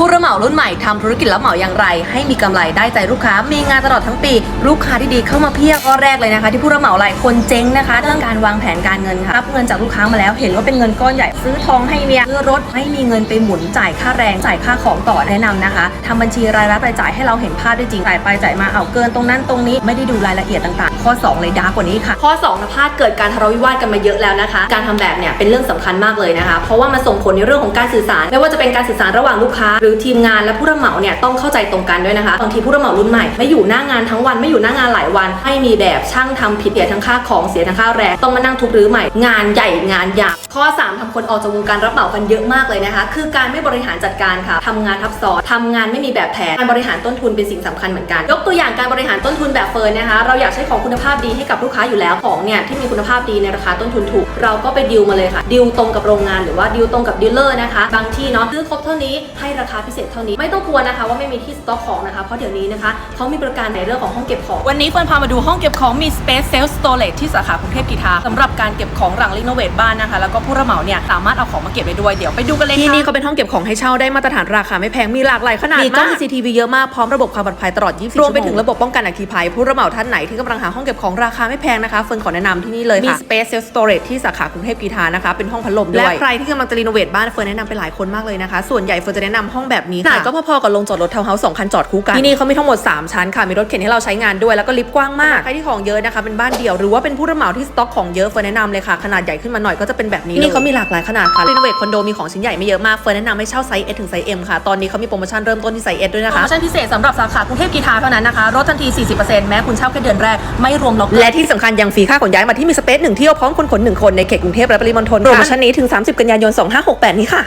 ผู้รับเหมารุ่นใหม่ทำธุรกิจรับเหมาอย่างไร ให้มีกำไรได้ใจลูกค้า มีงานตลอดทั้งปี ลูกค้าที่ดีเข้ามาเพียบข้อแรกเลยนะคะ ที่ผู้รับเหมาหลายคนเจ๊งนะคะ เรื่องการวางแผนการเงินค่ะรับเงินจากลูกค้ามาแล้วเห็นว่าเป็นเงินก้อนใหญ่ซื้อทองให้เมียซื้อรถไม่มีเงินไปหมุนจ่ายค่าแรงจ่ายค่าของต่อแนะนำนะคะทำบัญชีรายรับรายจ่ายให้เราเห็นภาพได้จริงจ่ายไปจ่ายมาเอาเกินตรงนั้นตรงนี้ไม่ได้ดูรายละเอียดต่างๆ ข้อ 2 เลยดาร์กว่านี้ค่ะ ข้อ2นะพลาดเกิดการทะเลาะวิวาทกันมาเยอะแล้วนะคะ การทำแบบเนี่ยเป็นเรื่องสำคัญมากเลยนะคะ เพราะว่ามันส่งผลในเรื่องของการสื่อสาร ไม่ว่าจะเป็นการสื่อสารระหว่างลูกค้าหรืือทีมงานและผู้รับเหมาเนี่ยต้องเข้าใจตรงกันด้วยนะคะบางทีผู้รับเหมารุ่นใหม่ไม่อยู่หน้างานทั้งวันไม่อยู่หน้างานหลายวันให้มีแบบช่างทำผิดเสียทั้งค่าของเสียทั้งค่าแรงต้องมานั่งทุบรื้อใหม่งานใหญ่งานยาวข้อ 3ทำคนออกจากวงการรับเหมากันเยอะมากเลยนะคะ คือการไม่บริหารจัดการค่ะทำงานทับซ้อนทำงานไม่มีแบบแผนการบริหารต้นทุนเป็นสิ่งสำคัญเหมือนกัน ยกตัวอย่างการบริหารต้นทุนแบบเฟิร์นนะคะ เราอยากใช้ของคุณภาพดีให้กับลูกค้าอยู่แล้วของเนี่ยที่มีคุณภาพดีในราคาต้นทุนถูก เราก็ไปดิวมาเลยค่ะดิวตรงกับโรงงานหรือว่าดิวตรงกับดีลเลอร์นะคะบางที่เนาะซื้อครบเท่านี้ให้ราคาพิเศษเท่านี้ ไม่ต้องกลัวนะคะว่าไม่มีที่สต็อกของนะคะ เพราะเดี๋ยวนี้นะคะเขามีบริการในเรื่องของห้องเก็บของ วันนี้เฟิร์นพามาดูห้องเก็บของมี Space Self Storage ที่สาขากรุงเทพกีทาสำหรับการเก็บของหลังรีโนเวทบ้านนะคะ แล้วก็ผู้รับเหมาเนี่ยสามารถเอาของมาเก็บได้ด้วยเดี๋ยวไปดูกันเลยค่ะที่นี่เขาเป็นห้องเก็บของให้เช่าได้มาตรฐานราคาไม่แพงมีหลากหลายขนาดมีกล้อง CCTV เยอะมากพร้อมระบบความปลอดภัยตลอด 24 ชั่วโมงรวมไปถึงระบบป้องกันอัคคีภัยผู้รับเหมาท่านไหนที่กำลังหาห้องเก็บของราคาไม่แพงนะคะเฟิร์นขอแนะนำที่นี่เลยค่ะมี Space Self Storage ที่สาขากรุงเทพกีทานะคะเป็นห้องพัดลมด้วยและใครที่กำลังจะรีโนเวทบ้านเฟิร์นแนะนำไปหลายคนมากเลยนะคะส่วนใหญ่เฟิร์นจะแนะนำห้องแบบนี้ค่ะก็พอๆกับลงจอดรถทาวน์เฮาส์สองคันจอดคู่กันที่นี่เขามีทั้งหมด 3 ชั้นค่ะมีรถเข็นให้เราใช้งานด้วยแล้วก็ลิฟต์กว้างมากใครที่ของเยอะนะคะเป็นบ้านเดี่ยวหรือว่าเป็นผู้รับเหมาที่สต็อกของเยอะเฟิร์นแนะนำเลยค่ะขนาดใหญ่ขึ้นมาหน่อยก็จะเป็นแบบนี้ที่นี่เขามีหลากหลายขนาดค่ะรีโนเวทคอนโดมีของชิ้นใหญ่ไม่เยอะมากเฟิร์นแนะนำให้เช่าไซส์ S ถึงไซส์ M ค่ะตอนนี้เขามีโปรโมชั่นเริ่มต้นที่ไซส์ S ด้วยนะคะโปรโมชั่นพิเศษสำหรับสาขากรุงเทพกีทาเท่านั้นนะคะลดทันที 40%แม้คุณเช่าแค่เดือนแรกไม่รวมล็อกและที่สำคัญยังฟรีค่าขนย้ายมาที่มีสเปซหนึ่งเที่ยวพร้อมคนขนหนึ่งคนในเขตกรุงเทพและปริมณฑลโปรโมชั่นนี้ถึง 30 กันยายน 2568 นี้ค่ะ